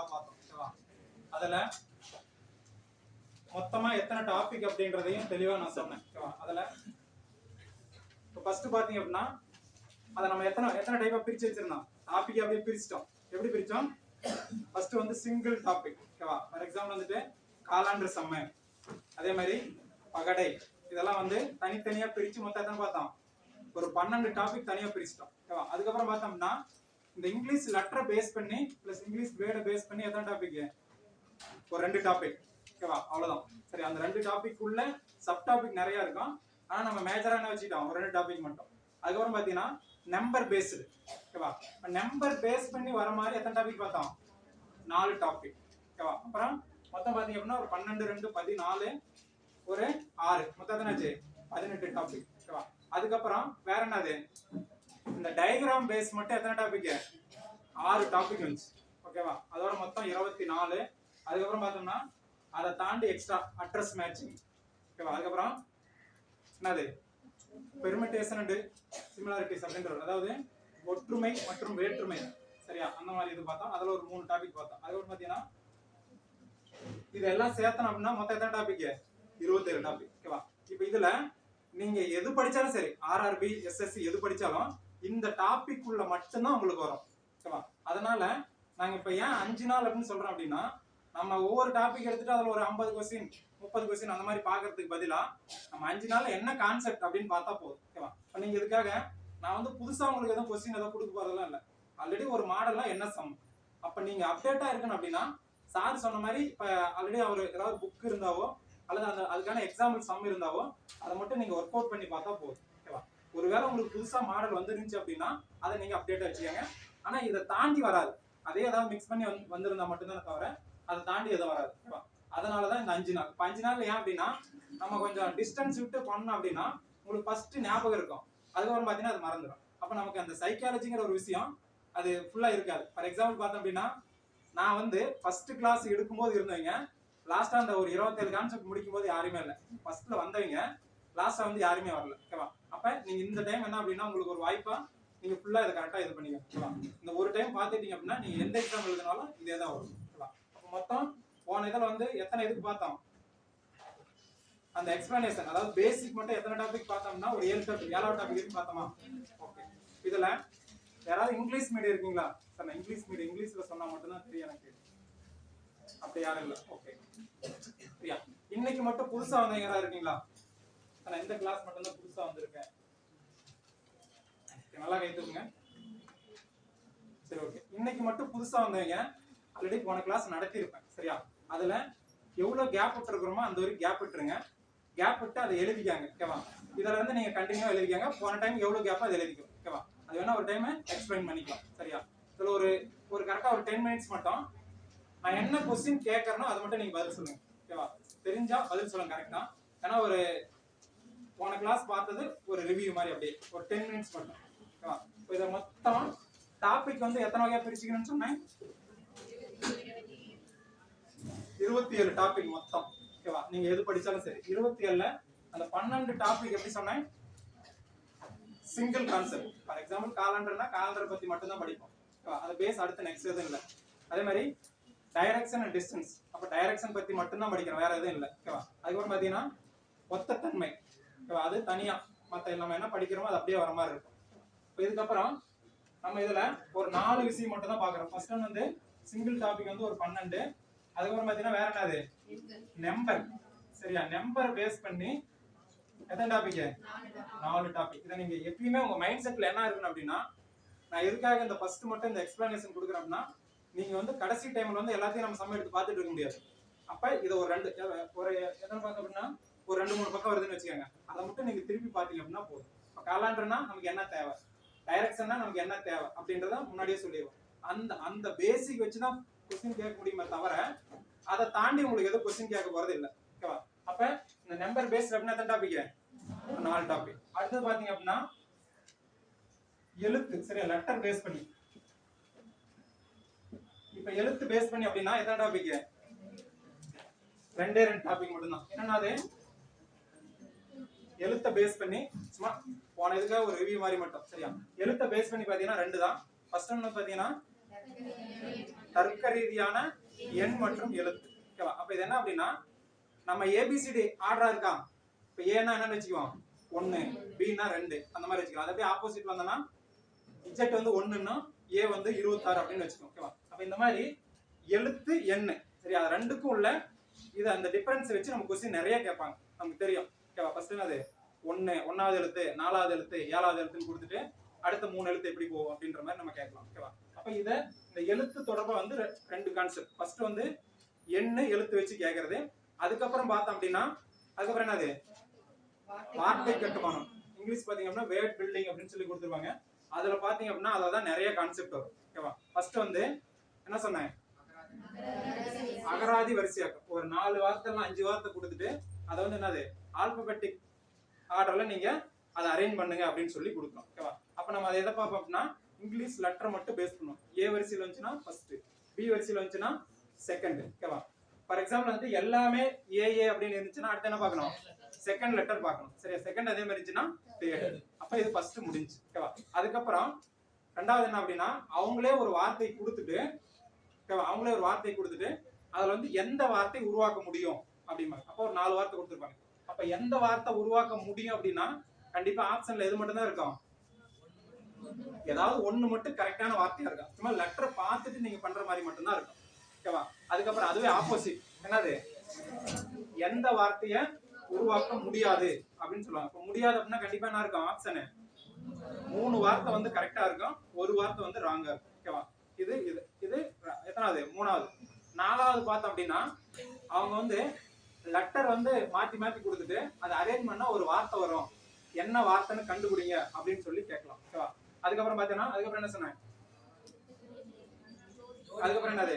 டீட்டெயிலா பார்த்தோம் ஓகேவா அதுல மொத்தமா எத்தனை டாபிக் அப்படின்றதையும் தெளிவா நான் சொன்னேன் ஓகேவா அதுல இப்போ ஃபர்ஸ்ட் பாத்தீங்க அப்படின்னா அதை நம்ம எத்தனை எத்தனை டைப்பா பிரிச்சு வச்சிருந்தோம்? டாபிக் அப்படியே பிரிச்சிட்டோம். எப்படி பிரிச்சோம்? ஃபர்ஸ்ட் வந்து சிங்கிள் டாபிக் ஓகேவா ஃபார் எக்ஸாம்பிள் வந்துட்டு காலாண்டு செம்ம. அதே மாதிரி பகடை. இதெல்லாம் வந்து தனித்தனியா பிரிச்சு மொத்தம் எத்தனை பார்த்தோம்? ஒரு பன்னெண்டு டாபிக் தனியா பிரிச்சிட்டோம் ஓகேவா அதுக்கப்புறம் பார்த்தோம்னா இந்த இங்கிலீஷ் லெட்டரை பேஸ் பண்ணி ப்ளஸ் இங்கிலீஷ் வேர்டை பேஸ் பண்ணி எத்தனை டாபிக் ஒரு ரெண்டு டாபிக் ஓகேவா அவ்வளோதான் சரி அந்த ரெண்டு டாபிக் உள்ள சப் டாபிக் நிறைய இருக்கும். ஆனால் நம்ம மேஜரான என்ன வச்சுக்கிட்டோம்? ஒரு ரெண்டு டாபிக் மட்டும். அதுக்கப்புறம் பார்த்தீங்கன்னா நம்பர் பேஸ்டு ஓகேவா நம்பர் பேஸ் பண்ணி வர மாதிரி எத்தனை டாபிக் பார்த்தோம்? நாலு டாபிக் ஓகேவா அப்புறம் மொத்தம் பார்த்தீங்க அப்படின்னா ஒரு பன்னெண்டு ரெண்டு பதினாலு ஒரு ஆறு. மொத்தம் எத்தனாச்சு பதினெட்டு டாபிக் ஓகேவா அதுக்கப்புறம் வேற என்னது? இந்த டயக்ராம் பேஸ் மட்டும் எத்தனை டாபிக் ஆறு டாபிக் இருந்துச்சு ஓகேவா அதோட மொத்தம் இருபத்தி நாலு. அதுக்கப்புறம் பார்த்தோம்னா அதை தாண்டி எக்ஸ்ட்ரா அட்ரஸ் மேட்சிங் ஓகேவா அதுக்கப்புறம் என்னது? பெர்மிட்டேஷன் அண்டு சிமிலாரிட்டிஸ் அப்படின்றது அதாவது ஒற்றுமை மற்றும் வேற்றுமை. சரியா? அந்த மாதிரி இது பார்த்தோம். அதில் ஒரு மூணு டாபிக் பார்த்தோம். அதுக்கப்புறம் பார்த்தீங்கன்னா இதெல்லாம் சேர்த்தணும் அப்படின்னா மொத்தம் எத்தனை டாபிக் இருபத்தேழு டாபிக் ஓகேவா இப்போ இதில் நீங்கள் எது படித்தாலும் சரி ஆர்ஆர்பி எஸ்எஸ்சி எது படித்தாலும் இந்த டாபிக் உள்ள மட்டும்தான் உங்களுக்கு வரும். ஓகேவா அதனால நாங்க இப்ப ஏன் அஞ்சு நாள் அப்படின்னு சொல்றோம் அப்படின்னா நம்ம ஒவ்வொரு டாபிக் எடுத்துட்டு அதுல ஒரு ஐம்பது கொஸ்டின் முப்பது கொஸ்டின் அந்த மாதிரி பாக்குறதுக்கு பதிலா நம்ம அஞ்சு நாள் என்ன கான்செப்ட் அப்படின்னு பார்த்தா போதும். ஓகேவா இப்போ நீங்க இதுக்காக நான் வந்து புதுசா உங்களுக்கு எதுவும் கொஸ்டின் எதுவும் கொடுக்க போறதெல்லாம் இல்லை. ஆல்ரெடி ஒரு மாடல்லாம் என்ன சம்? அப்ப நீங்க அப்டேட்டா இருக்கணும் அப்படின்னா சார் சொன்ன மாதிரி இப்ப ஆல்ரெடி அவர் ஏதாவது புக் இருந்தாவோ அல்லது அந்த அதுக்கான எக்ஸாம்பிள் சம் இருந்தாவோ அதை மட்டும் நீங்க ஒர்க் அவுட் பண்ணி பார்த்தா போதும். ஒருவேளை உங்களுக்கு புதுசாக மாடல் வந்துருந்துச்சு அப்படின்னா அதை நீங்கள் அப்டேட்டாக வச்சுக்கோங்க. ஆனால் இதை தாண்டி வராது. அதே ஏதாவது மிக்ஸ் பண்ணி வந்து வந்திருந்தா மட்டும்தான் தவிர அதை தாண்டி எதுவும் வராது. அதனால தான் இந்த அஞ்சு நாள். இப்போ அஞ்சு நாள் ஏன் அப்படின்னா நம்ம கொஞ்சம் டிஸ்டன்ஸ் விட்டு பண்ணோம் அப்படின்னா உங்களுக்கு ஃபர்ஸ்ட் ஞாபகம் இருக்கும். அதுக்கப்புறம் பார்த்தீங்கன்னா அது மறந்துடும். அப்போ நமக்கு அந்த சைக்காலஜிங்கிற ஒரு விஷயம் அது ஃபுல்லாக இருக்காது. ஃபார் எக்ஸாம்பிள் பார்த்தோம் அப்படின்னா நான் வந்து ஃபஸ்ட்டு கிளாஸ் எடுக்கும்போது இருந்தவங்க லாஸ்ட்டாக அந்த ஒரு இருபத்தேழு கான்செப்ட் முடிக்கும் போது யாருமே இல்லை. ஃபஸ்ட்டில் வந்தவங்க லாஸ்ட்டாக வந்து யாருமே வரல. ஓகேவா அப்போ நீங்கள் இந்த டைம் என்ன அப்படின்னா உங்களுக்கு ஒரு வாய்ப்பா நீங்கள் ஃபுல்லா இதை கரெக்டாக இது பண்ணிக்க ஓகேவா இந்த ஒரு டைம் பார்த்துட்டீங்க அப்படின்னா நீங்கள் எந்த எக்ஸாம் எழுதினாலும் இதே தான் வரும். ஓகேவா அப்போ மொத்தம் போன இதில் வந்து எத்தனை இதுக்கு பார்த்தோம்? அந்த எக்ஸ்பிளனேஷன் அதாவது பேசிக் மட்டும் எத்தனை டாபிக் பார்த்தோம்னா ஒரு ஏழு டாபிக் ஏழாவது டாபிக் இருக்கு பார்த்தோமா? ஓகே இதில் யாராவது இங்கிலீஷ் மீடியம் இருக்கீங்களா? சார் நான் இங்கிலீஷ் மீடியம் இங்கிலீஷ்ல சொன்னால் மட்டும்தான் தெரியும் எனக்கு. அப்படி யாரும் இல்லை. ஓகே சரியா? இன்னைக்கு மட்டும் புதுசாக வந்தவங்க யாராவது இருக்கீங்களா? நான் இந்த கிளாஸ் மட்டும் தான் புதுசா வந்திருக்கேன். நல்லா கை சரி ஓகே இன்னைக்கு மட்டும் புதுசா வந்தவங்க ஆல்ரெடி போன கிளாஸ் நடத்தியிருப்பேன் சரியா? அதுல எவ்வளவு கேப் விட்டுருக்குறோமோ அந்த வரைக்கும் கேப் விட்டுருங்க. கேப் விட்டு அதை எழுதிக்காங்க ஓகேவா இதுல இருந்து நீங்க கண்டினியூவா எழுதிக்காங்க. போன டைம் எவ்வளவு கேப் அதை எழுதிக்கும் ஓகேவா அது வேணா ஒரு டைம் எக்ஸ்பிளைன் பண்ணிக்கலாம் சரியா? இதுல ஒரு ஒரு கரெக்டா ஒரு டென் மினிட்ஸ் மட்டும். நான் என்ன கொஸ்டின் கேட்கறனோ அதை மட்டும் நீங்க பதில் சொல்லுங்க ஓகேவா தெரிஞ்சா பதில் சொல்லுங்க கரெக்டா ஏன்னா ஒரு போன கிளாஸ் பார்த்தது ஒரு ரிவ்யூ மாதிரி அப்படியே ஒரு டென் மினிட்ஸ் மட்டும். ஓகேவா இப்போ இதை மொத்தம் டாபிக் வந்து எத்தனை வகையாக பிரிச்சுக்கணும்னு சொன்னேன்? இருபத்தி ஏழு டாபிக் மொத்தம். ஓகேவா நீங்க எது படிச்சாலும் சரி. இருபத்தி ஏழுல அந்த பன்னெண்டு டாபிக் எப்படி சொன்னேன்? சிங்கிள் கான்செப்ட் ஃபார் எக்ஸாம்பிள் காலண்டர்னா காலண்டர் பத்தி மட்டும் தான் படிப்போம் ஓகேவா பேஸ் அடுத்த நெக்ஸ்ட் எதுவும் இல்லை. அதே மாதிரி டைரக்ஷன் அண்ட் டிஸ்டன்ஸ் அப்போ டைரக்ஷன் பத்தி மட்டும்தான் படிக்கிறோம். வேற எதுவும் இல்லை. ஓகேவா அதுக்கப்புறம் பார்த்தீங்கன்னா ஒத்தத்தன்மை. தன்மை அது தனியா மற்ற நம்ம என்ன படிக்கிறோமோ அது அப்படியே வர மாதிரி இருக்கும். இப்போ இதுக்கப்புறம் நம்ம இதுல ஒரு நாலு விஷயம் மட்டும் தான் பார்க்குறோம். ஃபர்ஸ்ட் ஒன் வந்து சிங்கிள் டாபிக் வந்து ஒரு பன்னெண்டு. அதுக்கப்புறம் பாத்தீங்கன்னா வேற என்னது? நம்பர் சரியா? நம்பர் பேஸ் பண்ணி எத்தனை டாபிக் நாலு டாபிக் இதை நீங்க எப்பயுமே உங்க மைண்ட் செட்ல என்ன இருக்கணும் அப்படின்னா நான் எதுக்காக இந்த ஃபர்ஸ்ட் மட்டும் இந்த எக்ஸ்பிளனேஷன் கொடுக்குறேன் அப்படின்னா நீங்க வந்து கடைசி டைம்ல வந்து எல்லாத்தையும் நம்ம சம்ம எடுத்து பார்த்துட்டு இருக்க முடியாது. அப்ப இதை ஒரு ரெண்டு ஒரு எத்தனை பார்க்க அப்படின்னா ஒரு ரெண்டு மூணு பக்கம் வருதுன்னு வச்சுக்கோங்க. அதை மட்டும் நீங்க திருப்பி பார்த்தீங்க அப்படின்னா போதும். இப்போ காலாண்டர்னா நமக்கு என்ன தேவை? டைரக்ஷன்னா நமக்கு என்ன தேவை? அப்படின்றத முன்னாடியே சொல்லிடுவோம். அந்த அந்த பேசிக் வச்சு தான் கொஸ்டின் கேட்க முடியுமே தவிர அதை தாண்டி உங்களுக்கு எதுவும் கொஸ்டின் கேட்க போறது இல்லை. ஓகேவா அப்ப இந்த நம்பர் பேஸ்ட் அப்படின்னா எத்தனை டாபிக் நாலு டாபிக் அடுத்தது பாத்தீங்க அப்படின்னா எழுத்து. சரியா? லெட்டர் பேஸ் பண்ணி. இப்ப எழுத்து பேஸ் பண்ணி அப்படின்னா எத்தனை டாபிக் ரெண்டே ரெண்டு டாபிக் மட்டும்தான். என்னன்னா அது எழுத்தை பேஸ் பண்ணி சும்மா போன இதுக்காக ஒரு ரிவ்யூ மாதிரி மட்டும் சரியா? எழுத்தை பேஸ் பண்ணி பாத்தீங்கன்னா ரெண்டு தான். ஃபர்ஸ்ட் ஒன்று பாத்தீங்கன்னா தர்க்க ரீதியான எண் மற்றும் எழுத்து. ஓகேவா அப்ப இது என்ன அப்படின்னா நம்ம ஏபிசிடி ஆர்டரா இருக்கா? இப்போ ஏன்னா என்னன்னு வச்சுக்குவோம். ஒன்னு பின்னா ரெண்டு அந்த மாதிரி வச்சுக்கலாம். அதை போய் ஆப்போசிட் வந்தோம்னா இஜெட் வந்து ஒன்றுன்னா ஏ வந்து இருபத்தாறு அப்படின்னு வச்சுக்கோம் ஓகேவா அப்ப இந்த மாதிரி எழுத்து எண்ணு சரி அது ரெண்டுக்கும் உள்ள இது அந்த டிஃபரன்ஸ் வச்சு நம்ம கொஸ்டின் நிறைய கேட்பாங்க. நமக்கு தெரியும். ஓகேவா ஃபர்ஸ்ட் என்னது? ஒன்று ஒன்றாவது எழுத்து நாலாவது எழுத்து ஏழாவது எழுத்துன்னு கொடுத்துட்டு அடுத்த மூணு எழுத்து எப்படி போகும் அப்படின்ற மாதிரி நம்ம கேட்கலாம். ஓகேவா அப்ப இத இந்த எழுத்து தொடர்பா வந்து ரெண்டு கான்செப்ட் ஃபர்ஸ்ட் வந்து எண்ணு எழுத்து வச்சு கேட்கறது. அதுக்கப்புறம் பார்த்தோம் அப்படின்னா அதுக்கப்புறம் என்னது? வார்த்தை கட்டுமானம். இங்கிலீஷ் பாத்தீங்க அப்படின்னா வேர்ட் பில்டிங் அப்படின்னு சொல்லி கொடுத்துருவாங்க அதுல பாத்தீங்க அப்படின்னா அதில் தான் நிறைய கான்செப்ட் வரும். ஓகேவா ஃபர்ஸ்ட் வந்து என்ன சொன்னேன்? அகராதி வரிசையாக்கம். ஒரு நாலு வார்த்தை எல்லாம் அஞ்சு வார்த்தை கொடுத்துட்டு அதை வந்து என்னது? ஆல்பபெட்டிக் ஆர்டர்ல நீங்க அதை அரேஞ்ச் பண்ணுங்க அப்படின்னு சொல்லி கொடுக்குறோம் ஓகேவா அப்ப நம்ம அதை எதை பார்ப்போம் அப்படின்னா இங்கிலீஷ் லெட்டர் மட்டும் பேஸ் பண்ணுவோம் ஏ வரிசையில் வந்துச்சுன்னா ஃபர்ஸ்ட் பி வரிசையில் வந்துச்சுன்னா செகண்ட் ஓகேவா ஃபார் எக்ஸாம்பிள் வந்து எல்லாமே ஏஏ அப்படின்னு இருந்துச்சுன்னா அடுத்து என்ன பார்க்கணும்? செகண்ட் லெட்டர் பார்க்கணும். சரியா? செகண்ட் அதே மாதிரி இருந்துச்சுன்னா தேர்ட் அப்ப இது ஃபர்ஸ்ட் முடிஞ்சு ஓகேவா அதுக்கப்புறம் ரெண்டாவது என்ன அப்படின்னா அவங்களே ஒரு வார்த்தை கொடுத்துட்டு ஓகேவா அவங்களே ஒரு வார்த்தை கொடுத்துட்டு அதுல வந்து எந்த வார்த்தை உருவாக்க முடியும்? அப்படிம்பாங்க. அப்போ ஒரு நாலு வார்த்தை கொடுத்துருப்பாங்க. அப்ப எந்த வார்த்தை உருவாக்க முடியும் அப்படின்னா கண்டிப்பா ஆப்ஷன்ல எது மட்டும் தான் இருக்கும்? ஏதாவது ஒண்ணு மட்டும் கரெக்டான வார்த்தையா இருக்கும். சும்மா லெட்டரை பார்த்துட்டு நீங்க பண்ற மாதிரி மட்டும்தான் இருக்கும். ஓகேவா அதுக்கப்புறம் அதுவே ஆப்போசிட் என்னது? எந்த வார்த்தைய உருவாக்க முடியாது அப்படின்னு சொல்லுவாங்க. இப்ப முடியாது அப்படின்னா கண்டிப்பா என்ன இருக்கும்? ஆப்ஷனு மூணு வார்த்தை வந்து கரெக்டா இருக்கும். ஒரு வார்த்தை வந்து ராங்கா இருக்கும். ஓகேவா இது இது இது எத்தனாவது? மூணாவது. நாலாவது பார்த்தோம் அப்படின்னா அவங்க வந்து லெட்டர் வந்து மாத்தி மாத்தி கொடுத்துட்டு அதை அரேஞ்ச் பண்ணா ஒரு வார்த்தை வரும். என்ன வார்த்தைன்னு கண்டுபிடிங்க அப்படின்னு சொல்லி கேட்கலாம். ஓகேவா அதுக்கப்புறம் பார்த்தீங்கன்னா அதுக்கப்புறம் என்ன சொன்னேன்? அதுக்கப்புறம் என்னது?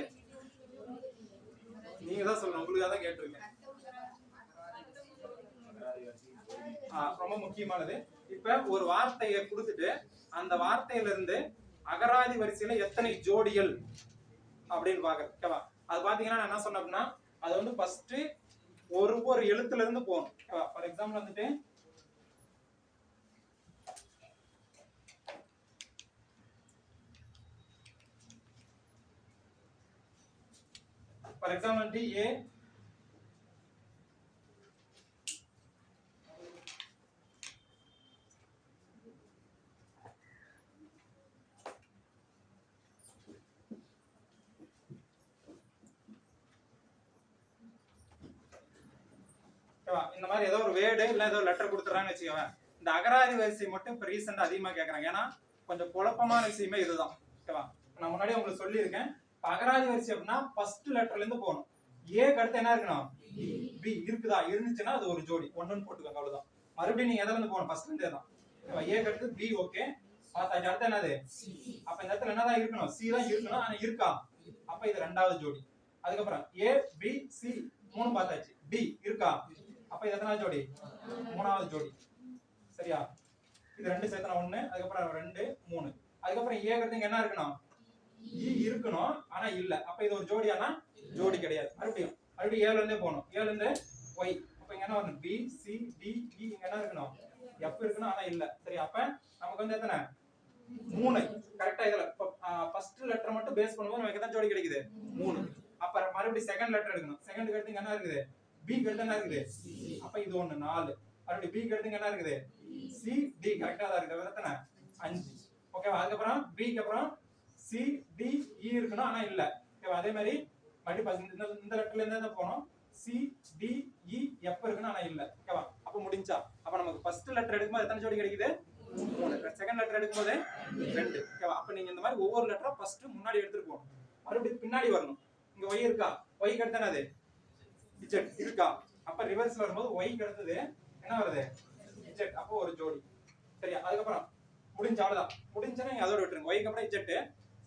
நீங்க தான் சொல்லணும். உங்களுக்காக தான் கேட்டிருக்கேன். ஆ, ரொம்ப முக்கியமானது. இப்ப ஒரு வார்த்தையை கொடுத்துட்டு அந்த வார்த்தையில இருந்து அகராதி வரிசையில எத்தனை ஜோடிகள் அப்படின்னு பாக்குறது ஓகேவா அது பாத்தீங்கன்னா நான் என்ன சொன்னேன் அப்படின்னா அது வந்து ஃபர்ஸ்ட் ஒரு ஒரு எழுத்துல இருந்து போகணும். ஓகேவா ஃபார் எக்ஸாம்பிள் வந்துட்டு ஃபார் எக்ஸாம்பிள் வந்துட்டு ஏ ஓகேவா இந்த மாதிரி ஏதோ ஒரு வேர்டு இல்ல ஏதோ லெட்டர் கொடுத்துறாங்கன்னு வச்சுக்கோங்க. இந்த அகராதி வரிசை மட்டும் இப்போ ரீசெண்டா அதிகமா கேக்குறாங்க. ஏன்னா கொஞ்சம் குழப்பமான விஷயமே இதுதான். ஓகேவா நான் முன்னாடி உங்களுக்கு சொல்லியிருக்கேன். இப்போ அகராதி வரிசை அப்படின்னா ஃபர்ஸ்ட் லெட்டர்ல இருந்து போகணும். ஏக்கு அடுத்து என்ன இருக்கணும்? பி இருக்குதா? இருந்துச்சுன்னா அது ஒரு ஜோடி. ஒண்ணுன்னு போட்டுக்கோங்க அவ்வளவுதான். மறுபடியும் நீங்க எதுல இருந்து போகணும்? ஃபர்ஸ்ட் இருந்தே தான். ஓகேவா ஏக்கு அடுத்து பி ஓகே பார்த்தாச்சு அடுத்து என்னது? அப்ப இந்த இடத்துல என்னதான் இருக்கணும்? சி தான் இருக்கணும். ஆனா இருக்கா? அப்ப இது ரெண்டாவது ஜோடி. அதுக்கப்புறம் ஏ பி சி மூணு பார்த்தாச்சு. டி இருக்கா? அப்ப இது எத்தனாவது ஜோடி? மூணாவது ஜோடி. சரியா? இது ரெண்டு சேர்த்தனா ஒண்ணு அதுக்கப்புறம் ரெண்டு மூணு. அதுக்கப்புறம் ஏ என்ன இருக்கணும்? இ இருக்கணும் ஆனா இல்ல. அப்ப இது ஒரு ஜோடியானா? ஜோடி கிடையாது. மறுபடியும் மறுபடியும் ஏழுல இருந்தே போகணும். ஏழுல இருந்து ஒய் அப்ப இங்க என்ன வரணும்? பி சி டி இ இங்க என்ன இருக்கணும்? எஃப் இருக்கணும் ஆனா இல்ல. சரி அப்ப நமக்கு வந்து எத்தனை? மூணு. கரெக்டா இதுல ஃபர்ஸ்ட் லெட்டர் மட்டும் பேஸ் பண்ணும்போது நமக்கு எத்தனை ஜோடி கிடைக்குது? மூணு. அப்ப மறுபடியும் செகண்ட் லெட்டர் எடுக்கணும். செகண்ட் அடுத்து என்ன இருக்குது? பி அடுத்து என்ன இருக்குது? அப்ப இது ஒண்ணு நாலு. மறுபடியும் பி அடுத்து என்ன இருக்குது? சி டி கரெக்டா தான் இருக்குது. எத்தனை? அஞ்சு. ஓகேவா அதுக்கப்புறம் பிக்கு அப்புறம் சி டி இ e இருக்கணும் ஆனா இல்ல. ஓகேவா அதே மாதிரி மறுபடியும் பாருங்க, இந்த இந்த லெட்டர்ல இருந்து தான் போனோம். சி டி இ e எப் இருக்கணும் ஆனா இல்ல. ஓகேவா அப்ப முடிஞ்சா. அப்ப நமக்கு ஃபர்ஸ்ட் லெட்டர் எடுக்கும்போது எத்தனை ஜோடி கிடைக்குது? மூணு. செகண்ட் லெட்டர் எடுக்கும்போது ரெண்டு. ஓகேவா அப்ப நீங்க இந்த மாதிரி ஒவ்வொரு லெட்டரா ஃபர்ஸ்ட் முன்னாடி எடுத்துட்டு போகணும். மறுபடியும் பின்னாடி வரணும். இங்க ஒய் இருக்கா? ஒய் அடுத்து என்னது? இஜெட் இருக்கா? அப்ப ரிவர்ஸ் வரும்போது ஒய் கிடந்தது. என்ன வருது? இஜெட் அப்போ ஒரு ஜோடி. சரியா? அதுக்கப்புறம் முடிஞ்ச அவ்வளவுதான். முடிஞ்சா நீங்க அதோட விட்டுருங்க. ஒய்க்கு அப்புறம் இஜெட்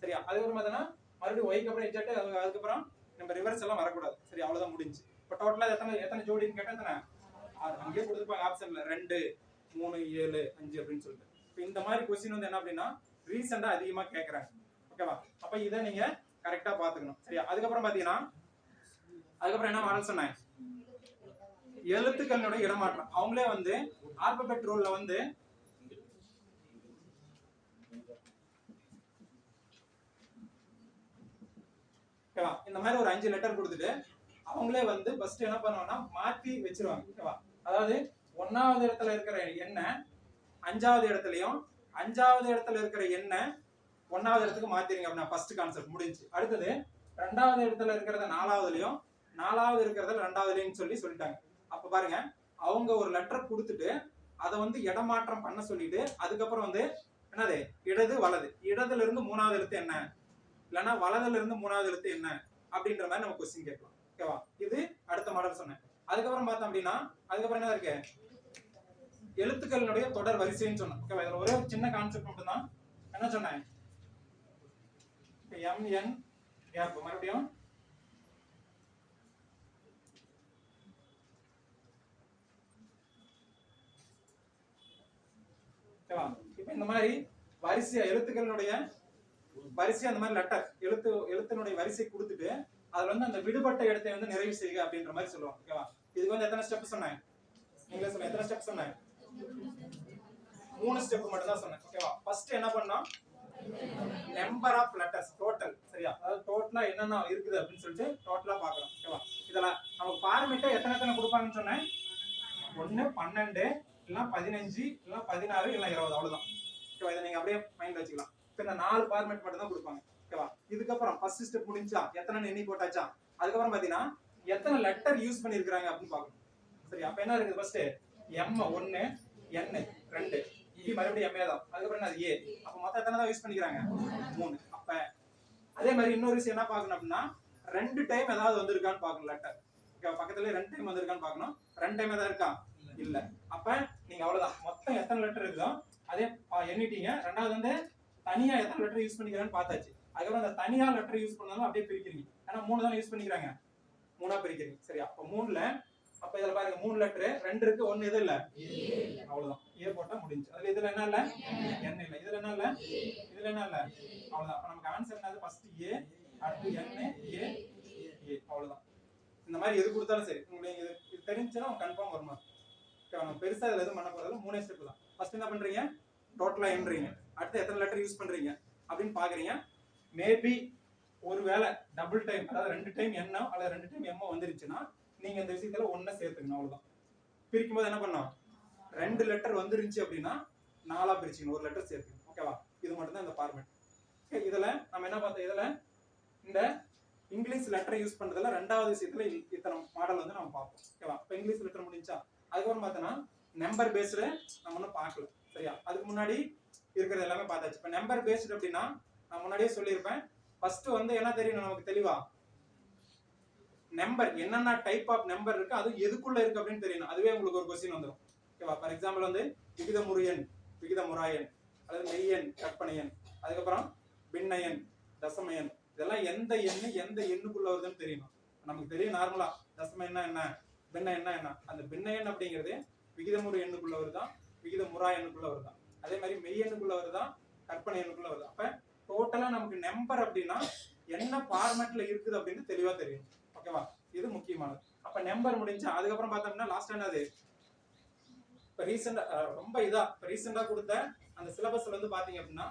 சரியா? அதுக்கப்புறம் பார்த்தீங்கன்னா மறுபடியும் ஒய்க்கு அப்புறம் இஜெட் அதுக்கப்புறம் நம்ம ரிவர்ஸ் எல்லாம் வரக்கூடாது. சரி அவ்வளவுதான் முடிஞ்சு. இப்போ டோட்டலா எத்தனை எத்தனை ஜோடின்னு கேட்டா எத்தனை? அங்கேயே கொடுத்துருப்பாங்க ஆப்ஷன்ல ரெண்டு மூணு ஏழு அஞ்சு அப்படின்னு சொல்லிட்டு. இப்போ இந்த மாதிரி கொஸ்டின் வந்து என்ன அப்படின்னா ரீசெண்டா அதிகமா கேக்குறாங்க. ஓகேவா அப்ப இதை நீங்க கரெக்டா பாத்துக்கணும் சரியா? அதுக்கப்புறம் பாத்தீங்கன்னா அதுக்கப்புறம் என்ன மாடல் சொன்னேன்? எழுத்துக்களுடைய இடமாற்றம். அவங்களே வந்து ஆல்பபெட் ரூல்ல வந்து ஓகேவா இந்த மாதிரி ஒரு அஞ்சு லெட்டர் கொடுத்துட்டு அவங்களே வந்து ஃபர்ஸ்ட் என்ன பண்ணுவாங்கன்னா மாத்தி வச்சிருவாங்க. ஓகேவா அதாவது ஒன்னாவது இடத்துல இருக்கிற எண்ணெய் அஞ்சாவது இடத்துலயும் அஞ்சாவது இடத்துல இருக்கிற எண்ணெய் ஒன்னாவது இடத்துக்கு மாத்திருங்க அப்படின்னா ஃபர்ஸ்ட் கான்செப்ட் முடிஞ்சு. அடுத்தது ரெண்டாவது இடத்துல இருக்கிறத நாலாவதுலயும் நாலாவது இருக்கிறத ரெண்டாவதுலயும் சொல்லி சொல்லிட்டாங்க. அப்ப பாருங்க அவங்க ஒரு லெட்டர் கொடுத்துட்டு அதை வந்து இடமாற்றம் பண்ண சொல்லிட்டு அதுக்கப்புறம் வந்து என்னது? இடது வலது. இடதுல இருந்து மூணாவது எழுத்து என்ன? இல்லைன்னா வலதுல இருந்து மூணாவது எழுத்து என்ன? அப்படின்ற மாதிரி நம்ம கொஸ்டின் கேட்கலாம். ஓகேவா இது அடுத்த மாடல் சொன்னேன். அதுக்கப்புறம் பார்த்தோம் அப்படின்னா அதுக்கப்புறம் என்ன இருக்கு? எழுத்துக்களினுடைய தொடர் வரிசைன்னு சொன்னேன் ஓகேவா இதுல ஒரே ஒரு சின்ன கான்செப்ட் மட்டும்தான். என்ன சொன்னேன்? எம்என் மறுபடியும் ஓகேவா இப்போ இந்த மாதிரி வரிசையா எழுத்துக்களினுடைய வரிசை அந்த மாதிரி லெட்டர் எழுத்து எழுத்தினுடைய வரிசை கொடுத்துட்டு அதுல வந்து அந்த விடுபட்ட இடத்தை வந்து நிறைவு செய்யுங்க அப்படின்ற மாதிரி சொல்லுவோம் ஓகேவா? இதுக்கு வந்து எத்தனை ஸ்டெப் சொன்னேன்? நீங்களே சொன்ன எத்தனை ஸ்டெப் சொன்னேன்? மூணு ஸ்டெப் மட்டும் தான் சொன்னேன். ஓகேவா? ஃபர்ஸ்ட் என்ன பண்ணோம்? நம்பர் ஆஃப் லெட்டர்ஸ் டோட்டல் சரியா? அதாவது டோட்டலா என்னென்ன இருக்குது அப்படின்னு சொல்லிட்டு டோட்டலா பாக்கலாம் ஓகேவா? இதெல்லாம் நமக்கு ஃபார்மேட்டா எத்தனை எத்தனை கொடுப்பாங்கன்னு சொன்னேன்? ஒன்னு பன்னெண்டு இல்லைன்னா பதினஞ்சு இல்லைன்னா பதினாறு இல்லைன்னா இருபது அவ்வளோதான் ஓகேவா இதை நீங்கள் அப்படியே மைண்ட் வச்சுக்கலாம். இப்போ இந்த நாலு ஃபார்மேட் மட்டும் தான் கொடுப்பாங்க. ஓகேவா இதுக்கப்புறம் ஃபர்ஸ்ட் ஸ்டெப் முடிஞ்சா எத்தனை எண்ணி போட்டாச்சா? அதுக்கப்புறம் பார்த்தீங்கன்னா எத்தனை லெட்டர் யூஸ் பண்ணியிருக்கிறாங்க அப்படின்னு பார்க்கணும். சரி அப்போ என்ன இருக்குது ஃபர்ஸ்ட் எம் ஒன்று என் ரெண்டு. இ மறுபடியும் எம்ஏ தான். அதுக்கப்புறம் என்ன ஏ அப்போ மொத்தம் எத்தனை தான் யூஸ் பண்ணிக்கிறாங்க? மூணு. அப்போ அதே மாதிரி இன்னொரு விஷயம் என்ன பார்க்கணும் அப்படின்னா ரெண்டு டைம் ஏதாவது வந்திருக்கான்னு பார்க்கணும் லெட்டர் பக்கத்துல ரெண்டு டைம் வந்திருக்கான்னு பார்க்கணும். ரெண்டு டைம் ஏதாவது இருக்கா? இல்ல. அப்ப நீங்க அவ்வளவுதான். மொத்தம் எத்தனை லெட்டர் இருக்குதோ அதே பா- எண்ணிட்டீங்க. ரெண்டாவது வந்து தனியா எத்தனை லெட்டர் யூஸ் பண்ணிக்கிறான்னு பார்த்தாச்சு. அதுக்கப்புறம் அந்த தனியா லெட்டர் யூஸ் பண்ணாலும் அப்படியே பிரிக்கிறீங்க. ஏன்னா மூணு தானே யூஸ் பண்ணிக்கிறாங்க. மூணா பிரிக்கிறீங்க. சரியா? அப்ப மூணுல அப்ப இதுல பாருங்க மூணு லெட்டர் ரெண்டு இருக்கு ஒன்று இது இல்ல? அவ்வளவுதான். ஏ போட்டா முடிஞ்சு. அதுல இதுல என்ன இல்ல? என் இல்ல. இதுல என்ன இல்ல? இதுல என்ன இல்ல? அவ்வளவுதான். அப்ப நமக்கு ஆன்சர் என்னது? ஃபர்ஸ்ட் ஏ அடுத்து என் ஏ ஏ அவ்வளவுதான். இந்த மாதிரி எது கொடுத்தாலும் சரி. உங்களுக்கு இது இது தெரிஞ்சுன்னா கன்ஃபார்ம் வருமா? பெருசாக நம்ம பெருசா எதுவும் பண்ண போறதில்ல. மூணே ஸ்டெப் தான். ஃபர்ஸ்ட் என்ன பண்றீங்க? டோட்டலாக எண்றீங்க அடுத்து எத்தனை லெட்டர் யூஸ் பண்றீங்க? அப்படின்னு பாக்குறீங்க. மேபி ஒரு வேளை டபுள் டைம் அதாவது ரெண்டு டைம் என்ன அல்லது ரெண்டு டைம் எம்மோ வந்துருச்சுன்னா நீங்க இந்த விஷயத்துல ஒண்ணா சேர்த்துக்கணும் அவ்வளவுதான். பிரிக்கும் போது என்ன பண்ணோம் ரெண்டு லெட்டர் வந்துருந்துச்சு அப்படின்னா நாலா பிரிச்சுக்கணும். ஒரு லெட்டர் சேர்த்துக்கணும். ஓகேவா இது மட்டும்தான் இந்த ஃபார்மேட் ஓகே இதுல நம்ம என்ன பார்த்தோம்? இதுல இந்த இங்கிலீஷ் லெட்டர் யூஸ் பண்றதுல ரெண்டாவது விஷயத்துல இ- இத்தனை மாடல் வந்து நம்ம பார்ப்போம். ஓகேவா இப்போ இங்கிலீஷ் லெட்டர் முடிஞ்சா அதுக்கப்புறம் பார்த்தோன்னா நம்பர் பேஸ்டு நம்ம ஒன்றும் பார்க்கல சரியா? அதுக்கு முன்னாடி இருக்கிறது எல்லாமே பார்த்தாச்சு. இப்போ நம்பர் பேஸ்டு அப்படின்னா நான் முன்னாடியே சொல்லியிருப்பேன். ஃபர்ஸ்ட் வந்து என்ன தெரியும் நமக்கு தெளிவா? நம்பர் என்னென்ன டைப் ஆஃப் நம்பர் இருக்கு அது எதுக்குள்ள இருக்கு அப்படின்னு தெரியணும். அதுவே உங்களுக்கு ஒரு கொஸ்டின் வந்துடும் ஓகேவா ஃபார் எக்ஸாம்பிள் வந்து விகிதமுரியன் விகித முராயன் அல்லது மெய்யன் கற்பனையன் அதுக்கப்புறம் பின்னயன் தசமயன். இதெல்லாம் எந்த எண்ணு எந்த எண்ணுக்குள்ள வருதுன்னு தெரியணும். நமக்கு தெரியும் நார்மலா தசமயன்னா என்ன? பின்ன என்ன என்ன? அந்த பின்ன எண் அப்படிங்கிறது விகிதமுறை எண்ணுக்குள்ள வருதா? விகிதமுறா எண்ணுக்குள்ளவர் தான் அதே மாதிரி மெய் எண்ணுக்குள்ளவர் தான் கற்பனை எண்ணுக்குள்ளவர் தான் அப்ப டோட்டலா நமக்கு நம்பர் அப்படின்னா என்ன ஃபார்மேட்ல இருக்குது அப்படின்னு தெளிவா தெரியும். ஓகேவா இது முக்கியமானது. அப்ப நம்பர் முடிஞ்சு அதுக்கப்புறம் பார்த்தோம்னா லாஸ்ட் என்னது இப்ப ரீசெண்டா ரொம்ப இதா இப்ப ரீசெண்டா கொடுத்த அந்த சிலபஸ்ல வந்து பாத்தீங்க அப்படின்னா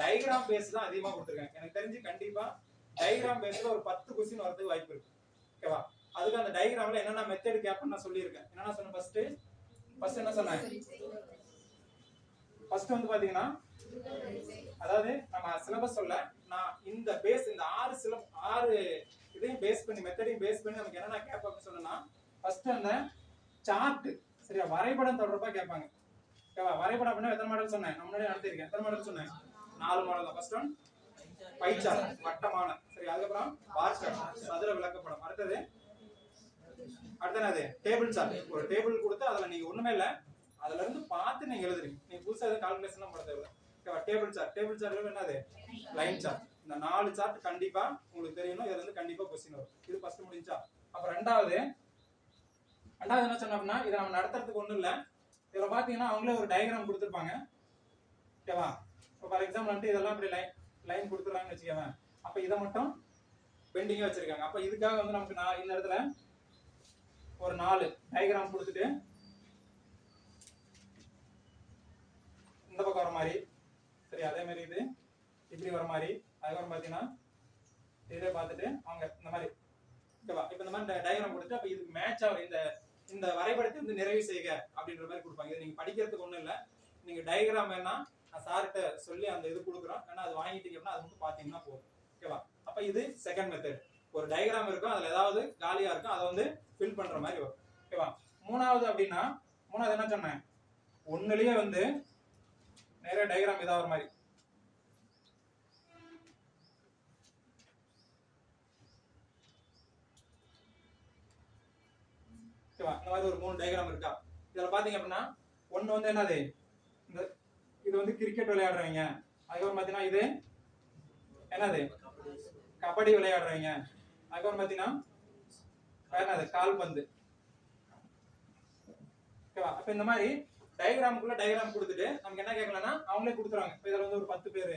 டயக்ராம் பேஸ் தான் அதிகமா கொடுத்துருக்காங்க. எனக்கு தெரிஞ்சு கண்டிப்பா டயக்ராம் பேஸ்ல ஒரு பத்து கொஸ்டின் வரதுக்கு வாய்ப்பு இருக்கு. ஓகேவா அதுக்கு அந்த டயக்ராம்ல என்னென்ன மெத்தட் கேப்னு நான் சொல்லியிருக்கேன். என்னென்ன சொன்னேன் ஃபர்ஸ்ட் ஃபர்ஸ்ட் என்ன சொன்னேன்? ஃபர்ஸ்ட் வந்து பாத்தீங்கன்னா அதாவது நம்ம சிலபஸ் சொல்ல நான் இந்த பேஸ் இந்த ஆறு சில ஆறு இதையும் பேஸ் பண்ணி மெத்தடையும் பேஸ் பண்ணி நமக்கு என்னென்ன கேப் அப்படின்னு ஃபர்ஸ்ட் அந்த சார்ட் சரியா? வரைபடம் தொடர்பாக கேட்பாங்க. ஓகேவா வரைபடம் அப்படின்னா எத்தனை மாடல் சொன்னேன்? நான் முன்னாடி நடத்திருக்கேன் எத்தனை மாடல் சொன்னேன்? நாலு மாடல் தான். ஃபர்ஸ்ட் ஒன் பைச்சார் வட்டமான சரி அதுக்கப்புறம் பார் சதுர விளக்கப்படம். அடுத்தது அடுத்து என்னது டேபிள் சார்ட் ஒரு டேபிள் கொடுத்து அதில் நீங்கள் ஒன்றுமே இல்லை. அதுல இருந்து பார்த்து நீங்க எழுதுறீங்க நீங்க புதுசா எதுவும் கால்குலேஷன் பண்ண தேவையில்ல. ஓகேவா டேபிள் சார்ட் டேபிள் சார்ட்ல என்னது? லைன் சார்ட் இந்த நாலு சார்ட் கண்டிப்பா உங்களுக்கு தெரியணும். இதுல இருந்து கண்டிப்பா கொஸ்டின் வரும். இது ஃபர்ஸ்ட் முடிஞ்சா. அப்ப ரெண்டாவது ரெண்டாவது என்ன சொன்னோம் அப்படின்னா இதை நம்ம நடத்துறதுக்கு ஒண்ணும் இல்ல. இதுல பாத்தீங்கன்னா அவங்களே ஒரு டயக்ராம் கொடுத்துருப்பாங்க. ஓகேவா இப்போ ஃபார் எக்ஸாம்பிள் வந்துட்டு இதெல்லாம் இப்படி லைன் லைன் கொடுத்துட்றாங்கன்னு வச்சுக்கோங்க அப்போ இதை மட்டும் பெண்டிங்காக வச்சிருக்காங்க. அப்போ இதுக்காக வந்து நமக்கு நான் இந்த இடத்துல ஒரு நாலு டயக்ராம் கொடுத்துட்டு இந்த பக்கம் வர மாதிரி சரி அதே மாதிரி இது இப்படி வர மாதிரி அதுக்கப்புறம் பார்த்தீங்கன்னா இதை பார்த்துட்டு அவங்க இந்த மாதிரி. ஓகேவா இப்போ இந்த மாதிரி டயக்ராம் கொடுத்து அப்போ இதுக்கு மேட்ச் ஆகிற இந்த இந்த வரைபடத்தை வந்து நிறைவு செய்க அப்படின்ற மாதிரி கொடுப்பாங்க. இது நீங்கள் படிக்கிறதுக்கு ஒன்றும் இல்லை. நீங்கள் டயக்ராம் வேணா நான் சார்கிட்ட சொல்லி அந்த இது கொடுக்குறோம் ஏன்னா அது வாங்கிட்டீங்க அப்படின்னா அது மட்டும் பார்த்தீங்கன்னா போதும். ஓகேவா? அப்போ இது செகண்ட் மெத்தட் ஒரு டயக்ராம் இருக்கும் அதுல ஏதாவது காலியா இருக்கும் அதை வந்து ஃபில் பண்ற மாதிரி வரும். ஓகேவா மூணாவது அப்படின்னா மூணாவது என்ன சொன்னேன்? ஒண்ணுலயே வந்து நிறைய டயக்ராம் இதாகிற மாதிரி. ஓகேவா இந்த மாதிரி ஒரு மூணு டயக்ராம் இருக்கா? இதில் பார்த்தீங்க அப்படின்னா ஒன்று வந்து என்னது? இந்த இது வந்து கிரிக்கெட் விளையாடுறவங்க. அதுக்கப்புறம் பார்த்தீங்கன்னா இது என்னது? கபடி விளையாடுறவங்க. அதுக்கப்புறம் பாத்தீங்கன்னா வேற என்னது கால்பந்து ஓகேவா அப்ப இந்த மாதிரி டயக்ராமுக்குள்ள டயக்ராம் கொடுத்துட்டு நமக்கு என்ன கேட்கலன்னா அவங்களே கொடுத்துருவாங்க. இப்ப இதுல வந்து ஒரு பத்து பேரு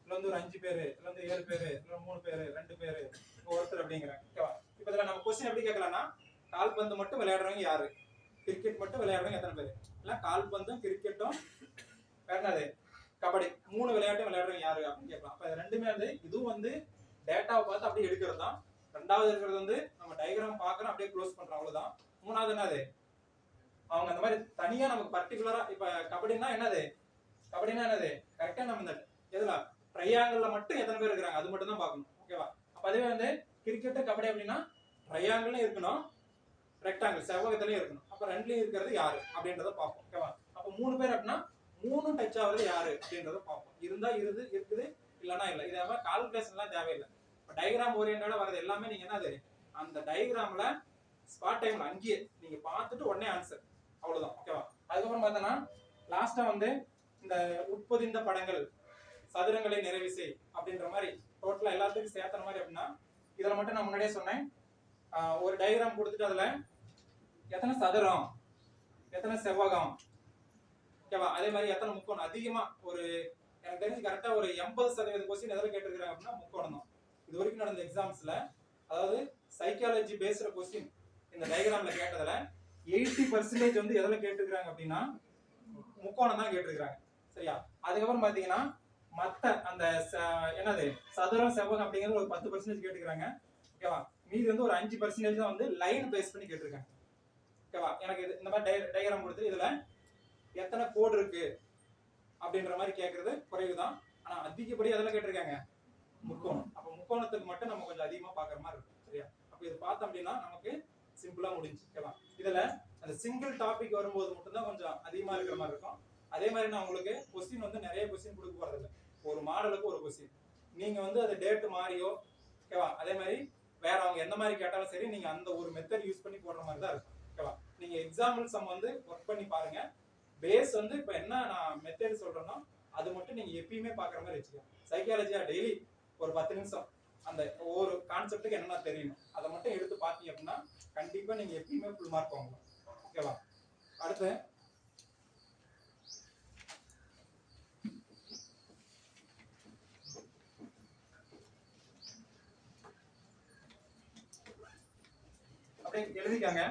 இதுல வந்து ஒரு அஞ்சு பேரு இதுல வந்து ஏழு பேரு இதுல மூணு பேரு ரெண்டு பேரு ஒருத்தர் அப்படிங்கிறாங்க. ஓகேவா இப்ப இதுல நம்ம கொஸ்டின் எப்படி கேட்கலாம்னா கால்பந்து மட்டும் விளையாடுறவங்க யாரு? கிரிக்கெட் மட்டும் விளையாடுறவங்க எத்தனை பேர்? இல்ல கால்பந்தும் கிரிக்கெட்டும் வேற என்னது? கபடி. மூணு விளையாட்டும் விளையாடுறவங்க யாரு அப்படின்னு கேட்கலாம். அப்ப ரெண்டுமே வந்து இதுவும் வந்து டேட்டாவை பார்த்து அப்படியே எடுக்கிறது ரெண்டாவது இருக்கிறது வந்து நம்ம டயக்ராம் பார்க்குறோம் அப்படியே க்ளோஸ் பண்றோம் அவ்வளவுதான். மூணாவது என்னது? அவங்க அந்த மாதிரி தனியா நமக்கு பர்டிகுலரா இப்ப கபடினா என்னது? கபடினா என்னது? கரெக்டா நம்ம இந்த எதுல? ட்ரையாங்கல்ல மட்டும் எத்தனை பேர் இருக்கிறாங்க? அது மட்டும் தான் பார்க்கணும் ஓகேவா அப்ப அதுவே வந்து கிரிக்கெட்டு கபடி அப்படின்னா ட்ரையாங்கிளும் இருக்கணும் ரெக்டாங்கிள் செவ்வகத்திலயும் இருக்கணும். அப்ப ரெண்டுலயும் இருக்கிறது யாரு? அப்படின்றத பார்ப்போம். ஓகேவா அப்ப மூணு பேர் அப்படின்னா மூணும் டச் ஆகுறது யாரு? அப்படின்றத பார்ப்போம். இருந்தா இருது இருக்குது இல்லைன்னா இல்லை. இதே மாதிரி கால்குலேஷன்லாம் தேவையில்லை. டயக்ராம் ஓரியன்டா வரது எல்லாமே நீங்க என்னது? அந்த டயக்ராம்ல ஸ்பாட் டைம்ல அங்கேயே நீங்க பார்த்துட்டு உடனே ஆன்சர் அவ்வளவுதான். ஓகேவா அதுக்கப்புறம் பார்த்தோன்னா லாஸ்டா வந்து இந்த உட்பொதிந்த படங்கள் சதுரங்களை நிறைவு செய் அப்படின்ற மாதிரி டோட்டலா எல்லாத்துக்கும் சேர்த்துற மாதிரி அப்படின்னா இதுல மட்டும் நான் முன்னாடியே சொன்னேன். ஒரு டயக்ராம் கொடுத்துட்டு அதுல எத்தனை சதுரம் எத்தனை செவ்வகம் ஓகேவா அதே மாதிரி எத்தனை முக்கோணம்? அதிகமா ஒரு எனக்கு தெரிஞ்சு கரெக்டா ஒரு எண்பது சதவீத கொஸ்டின் எதில் கேட்டிருக்கிறாங்க அப்படின்னா முக்கோணம் தான். இது வரைக்கும் நடந்த எக்ஸாம்ஸ்ல அதாவது சைக்காலஜி பேசுற கொஸ்டின் இந்த டயக்ராம்ல கேட்டதுல எயிட்டி பர்சன்டேஜ் வந்து எதில் கேட்டுருக்குறாங்க அப்படின்னா முக்கோணம் தான் கேட்டிருக்கிறாங்க. சரியா? அதுக்கப்புறம் பார்த்தீங்கன்னா மற்ற அந்த ச- என்னது சதுரம் செவ்வகம் அப்படிங்கிறது ஒரு பத்து பர்சன்டேஜ் கேட்டுக்கிறாங்க ஓகேவா? மீதி வந்து ஒரு அஞ்சு பர்சன்டேஜ் தான் வந்து லைன் பேஸ் பண்ணி கேட்டிருக்காங்க. ஓகேவா? எனக்கு இது இந்த மாதிரி டயக்ராம் கொடுத்து இதில் எத்தனை கோடு இருக்கு அப்படின்ற மாதிரி கேட்கறது குறைவு தான் ஆனால் அதிகப்படி அதெல்லாம் கேட்டிருக்காங்க? முக்கோணம். முக்கோணத்துக்கு மட்டும் நம்ம கொஞ்சம் அதிகமா பாக்குற மாதிரி இருக்கும் சரியா? அப்ப இது பார்த்தோம் அப்படின்னா நமக்கு சிம்பிளா முடிஞ்சு ஓகேவா இதுல அந்த சிங்கிள் டாபிக் வரும்போது மட்டும்தான் கொஞ்சம் அதிகமா இருக்கிற மாதிரி இருக்கும். அதே மாதிரி நான் உங்களுக்கு கொஸ்டின் வந்து நிறைய கொஸ்டின் கொடுக்க போறது ஒரு மாடலுக்கு ஒரு கொஸ்டின் நீங்க வந்து அது டேட் மாறியோ ஓகேவா அதே மாதிரி வேற அவங்க எந்த மாதிரி கேட்டாலும் சரி நீங்க அந்த ஒரு மெத்தட் யூஸ் பண்ணி போடுற மாதிரி தான் இருக்கும் ஓகேவா நீங்க எக்ஸாம்பிள் சம் வந்து ஒர்க் பண்ணி பாருங்க. பேஸ் வந்து இப்போ என்ன நான் மெத்தட் சொல்றேன்னா அது மட்டும் நீங்க எப்பயுமே பாக்குற மாதிரி வச்சுக்கோங்க. சைக்காலஜியா டெய்லி ஒரு பத்து நிமிஷம். அந்த ஒவ்வொரு கான்செப்ட்டுக்கு என்ன தெரியணும்? அதை மட்டும் எடுத்து பார்த்தீங்க அப்படின்னா கண்டிப்பா நீங்க எப்பயுமே ஃபுல் மார்க் வாங்கலாம். ஓகேவா அடுத்து. அப்படியே எழுதிக்கங்க.